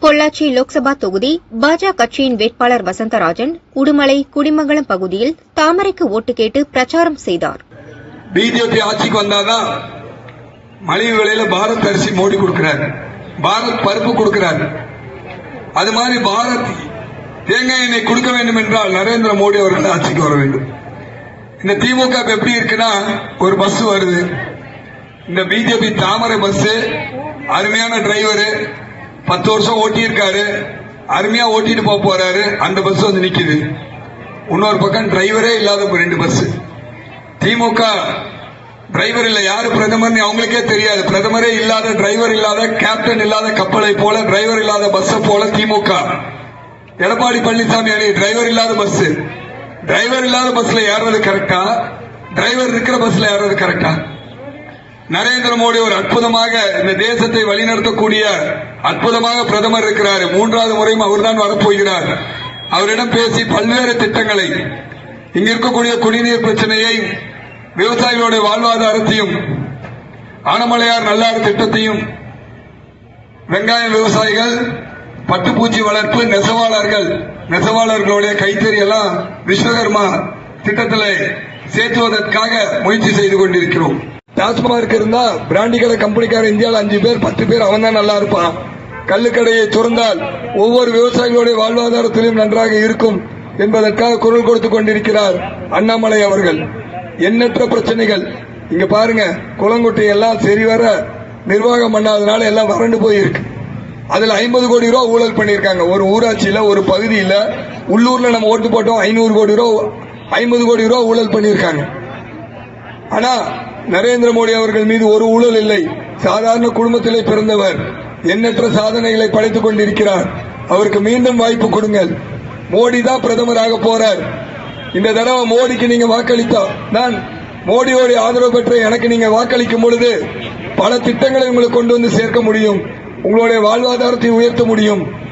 பொள்ளாச்சி லோக்சபா தொகுதி பாஜக கட்சியின் வேட்பாளர் வசந்தராஜன் உடுமலை குடிமங்கலம் பகுதியில் தாமரைக்கு ஓட்டு கேட்டு பிரச்சாரம் செய்தார். பிஜேபி ஆட்சிக்கு வந்தாதான் மலிவு விலையில பாரத் அரிசி மோடி கொடுக்கிறார். பாரத் பருப்பு கொடுக்கிறார். அது மாதிரி பாரத் தேங்காய் எண்ணெய் கொடுக்க வேண்டும் என்றால் நரேந்திர மோடி அவர்கள் ஆட்சிக்கு வர வேண்டும். இந்த திமுக எப்படி இருக்குன்னா ஒரு பஸ் வருது. இந்த பிஜேபி தாமரை பஸ் அருமையான டிரைவரு பத்து வருஷம் ஓட்டி இருக்காரு அருமையா ஓட்டிட்டு போக போறாரு. அந்த பஸ் வந்து நிக்குது. இன்னொரு பக்கம் டிரைவரே இல்லாத ஒரு ரெண்டு பஸ் திமுக டிரைவர் இல்லை. யாரு பிரதமர்னு அவங்களுக்கே தெரியாது. பிரதமரே இல்லாத டிரைவர் இல்லாத கேப்டன் இல்லாத கப்பலை போல டிரைவர் இல்லாத பஸ் போல திமுக. எடப்பாடி பழனிசாமி அணி டிரைவர் இல்லாத பஸ் டிரைவர் இல்லாத பஸ்ல ஏறது கரெக்டா டிரைவர் இருக்கிற பஸ்ல ஏறது கரெக்டா நரேந்திர மோடி ஒரு அற்புதமாக இந்த தேசத்தை வழிநடத்தக்கூடிய அற்புதமாக பிரதமர் இருக்கிறார். மூன்றாவது முறையும் அவர்தான் வரப்போகிறார். அவரிடம் பேசி பல்வேறு திட்டங்களை இங்க இருக்கக்கூடிய குடிநீர் பிரச்சனையை விவசாயிகளுடைய வாழ்வாதாரத்தையும் ஆனமலையார் நல்லாறு திட்டத்தையும் வெங்காய விவசாயிகள் பட்டுப்பூச்சி வளர்ப்பு நெசவாளர்கள் நெசவாளர்களுடைய கைத்தறி எல்லாம் விஸ்வகர்மா திட்டத்தில் சேர்த்துவதற்காக முயற்சி செய்து கொண்டிருக்கிறோம். டாஸ்மார்க் இருந்தா பிராண்டி கடை கம்பெனிக்கார இந்தியாவில் அஞ்சு பேர் பத்து பேர் அவன் தான் நல்லா இருப்பான். கள்ளுக்கடையை திறந்தால் ஒவ்வொரு விவசாயிகளுடைய வாழ்வாதாரத்திலும் நன்றாக இருக்கும் என்பதற்காக குரல் கொடுத்து கொண்டிருக்கிறார் அண்ணாமலை அவர்கள். எண்ணற்ற பிரச்சனைகள். இங்க பாருங்க குளங்குட்டை எல்லாம் சரிவர நிர்வாகம் பண்ணாதனால எல்லாம் வறண்டு போயிருக்கு. அதில் ஐம்பது கோடி ரூபா ஊழல் பண்ணியிருக்காங்க. ஒரு ஊராட்சியில் ஒரு பகுதியில் உள்ளூரில் நம்ம ஓட்டு போட்டோம் ஐநூறு கோடி ரூபா ஐம்பது கோடி ரூபா ஊழல் பண்ணியிருக்காங்க. ஆனால் நரேந்திர மோடி அவர்கள் மீது ஒரு ஊழல் இல்லை. சாதாரண குடும்பத்திலே பிறந்தவர் எண்ணற்ற சாதனைகளை படைத்துக் கொண்டிருக்கிறார். அவருக்கு மீண்டும் வாய்ப்பு கொடுங்கள். மோடி தான் பிரதமராக போறார். இந்த தடவை மோடிக்கு நீங்க வாக்களித்தா நான் மோடியோட ஆதரவு பெற்ற எனக்கு நீங்க வாக்களிக்கும் பொழுது பல திட்டங்களை உங்களுக்கு கொண்டு வந்து சேர்க்க முடியும். உங்களுடைய வாழ்வாதாரத்தை உயர்த்த முடியும்.